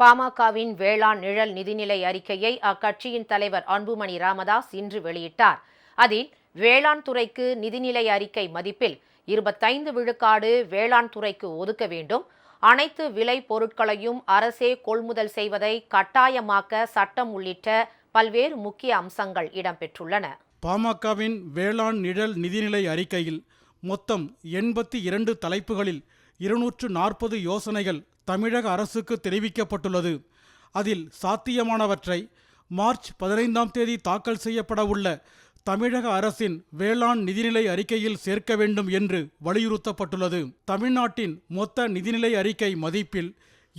பாமகவின் வேளாண் நிழல் நிதிநிலை அறிக்கையை அக்கட்சியின் தலைவர் அன்புமணி ராமதாஸ் இன்று வெளியிட்டார். அதில் வேளாண் துறைக்கு நிதிநிலை அறிக்கை மதிப்பில் இருபத்தைந்து விழுக்காடு வேளாண் துறைக்கு ஒதுக்க வேண்டும். அனைத்து விலை பொருட்களையும் அரசே கொள்முதல் செய்வதை கட்டாயமாக்க சட்டம் உள்ளிட்ட பல்வேறு முக்கிய அம்சங்கள் இடம்பெற்றுள்ளன. பாமகவின் வேளாண் நிழல் நிதிநிலை அறிக்கையில் மொத்தம் எண்பத்தி இரண்டு தலைப்புகளில் இருநூற்று நாற்பது யோசனைகள் தமிழக அரசுக்கு தெரிவிக்கப்பட்டுள்ளது. அதில் சாத்தியமானவற்றை மார்ச் பதினைந்தாம் தேதி தாக்கல் செய்யப்பட உள்ள தமிழக அரசின் வேளாண் நிதிநிலை அறிக்கையில் சேர்க்க வேண்டும் என்று வலியுறுத்தப்பட்டுள்ளது. தமிழ்நாட்டின் மொத்த நிதிநிலை அறிக்கை மதிப்பில்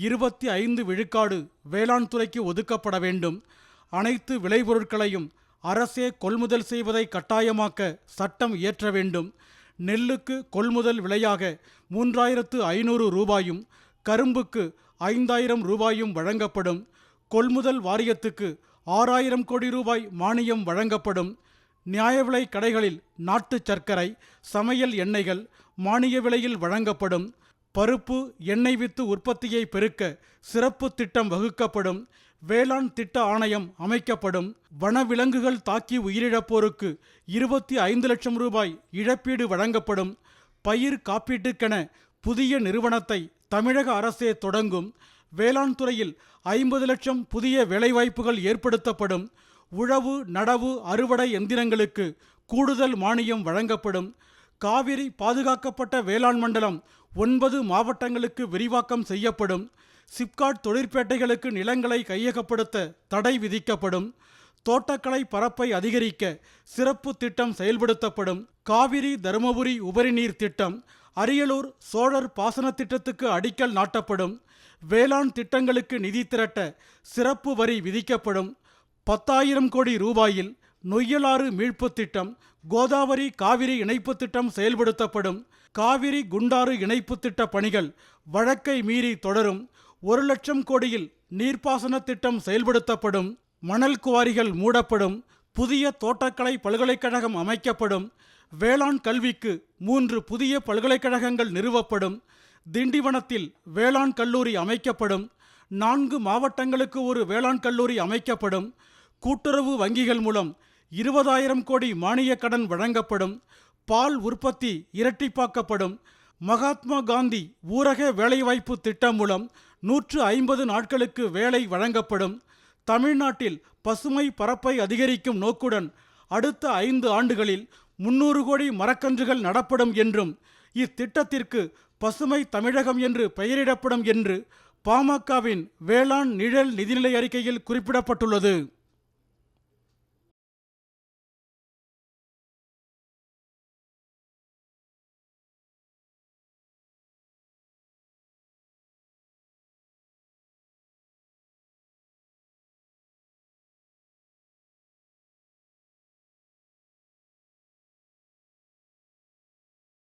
இருபத்தி ஐந்து விழுக்காடு வேளாண் துறைக்கு ஒதுக்கப்பட வேண்டும். அனைத்து விளைபொருட்களையும் அரசே கொள்முதல் செய்வதை கட்டாயமாக்க சட்டம் இயற்ற வேண்டும். நெல்லுக்கு கொள்முதல் விலையாக மூன்றாயிரத்து ஐநூறு ரூபாயும் கரும்புக்கு ஐந்தாயிரம் ரூபாயும் வழங்கப்படும். கொள்முதல் வாரியத்துக்கு ஆறாயிரம் கோடி ரூபாய் மானியம் வழங்கப்படும். நியாய விலை கடைகளில் நாட்டு சர்க்கரை சமையல் எண்ணெய்கள் மானிய விலையில் வழங்கப்படும். பருப்பு எண்ணெய் வித்து உற்பத்தியை பெருக்க சிறப்பு திட்டம் வகுக்கப்படும். வேளாண் திட்ட ஆணையம் அமைக்கப்படும். வனவிலங்குகள் தாக்கி உயிரிழப்போருக்கு இருபத்தி ஐந்து லட்சம் ரூபாய் இழப்பீடு வழங்கப்படும். பயிர் காப்பீட்டுக்கென புதிய நிறுவனத்தை தமிழக அரசே தொடங்கும். வேளாண் துறையில் ஐம்பது லட்சம் புதிய வேலைவாய்ப்புகள் ஏற்படுத்தப்படும். உழவு நடவு அறுவடை எந்திரங்களுக்கு கூடுதல் மானியம் வழங்கப்படும். காவிரி பாதுகாக்கப்பட்ட வேளாண் மண்டலம் ஒன்பது மாவட்டங்களுக்கு விரிவாக்கம் செய்யப்படும். சிப்காட் தொழிற்பேட்டைகளுக்கு நிலங்களை கையகப்படுத்த தடை விதிக்கப்படும். தோட்டக்கலை பரப்பை அதிகரிக்க சிறப்பு திட்டம் செயல்படுத்தப்படும். காவிரி தருமபுரி உபரிநீர் திட்டம் அரியலூர் சோழர் பாசன திட்டத்துக்கு அடிக்கல் நாட்டப்படும். வேளாண் திட்டங்களுக்கு நிதி திரட்ட சிறப்பு வரி விதிக்கப்படும். பத்தாயிரம் கோடி ரூபாயில் நொய்யலாறு மீட்பு திட்டம் கோதாவரி காவிரி இணைப்பு திட்டம் செயல்படுத்தப்படும். காவிரி குண்டாறு இணைப்பு திட்ட பணிகள் வழக்கை மீறி தொடரும். ஒரு லட்சம் கோடியில் நீர்ப்பாசன திட்டம் செயல்படுத்தப்படும். மணல் குவாரிகள் மூடப்படும். புதிய தோட்டக்கலை பல்கலைக்கழகம் அமைக்கப்படும். வேளாண் கல்விக்கு மூன்று புதிய பல்கலைக்கழகங்கள் நிறுவப்படும். திண்டிவனத்தில் வேளாண் கல்லூரி அமைக்கப்படும். நான்கு மாவட்டங்களுக்கு ஒரு வேளாண் கல்லூரி அமைக்கப்படும். கூட்டுறவு வங்கிகள் மூலம் இருபதாயிரம் கோடி மானிய கடன் வழங்கப்படும். பால் உற்பத்தி இரட்டிப்பாக்கப்படும். மகாத்மா காந்தி ஊரக வேலைவாய்ப்பு திட்டம் மூலம் நூற்று ஐம்பது நாட்களுக்கு வேலை வழங்கப்படும். தமிழ்நாட்டில் பசுமை பரப்பை அதிகரிக்கும் நோக்குடன் அடுத்த ஐந்து ஆண்டுகளில் முன்னூறு கோடி மரக்கன்றுகள் நடப்படும் என்றும் இத்திட்டத்திற்கு பசுமை தமிழகம் என்று பெயரிடப்படும் என்று பாமகவின் வேளாண் நிழல் நிதிநிலை அறிக்கையில் குறிப்பிடப்பட்டுள்ளது.